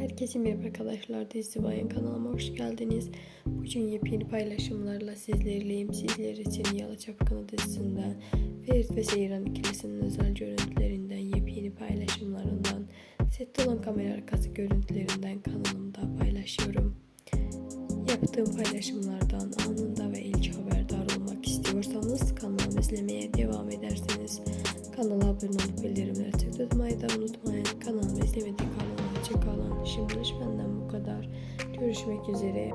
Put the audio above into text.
Herkese merhaba arkadaşlar. Dizi Bayan kanalıma hoş geldiniz. Bugün yepyeni paylaşımlarla sizlerleyim. Sizler için Yalı Çapkını dizisinden Ferit ve Seyran ikilisinin özel görüntülerinden, yepyeni paylaşımlarından, sette olan kamera arkası görüntülerinden kanalımda paylaşıyorum. Yaptığım paylaşımlardan anında ve ilk haberdar olmak istiyorsanız kanalımı izlemeye devam ederseniz kanala abone olup bildirimleri tıklamayı da unutmayın. Şimdilik benden bu kadar. Görüşmek üzere.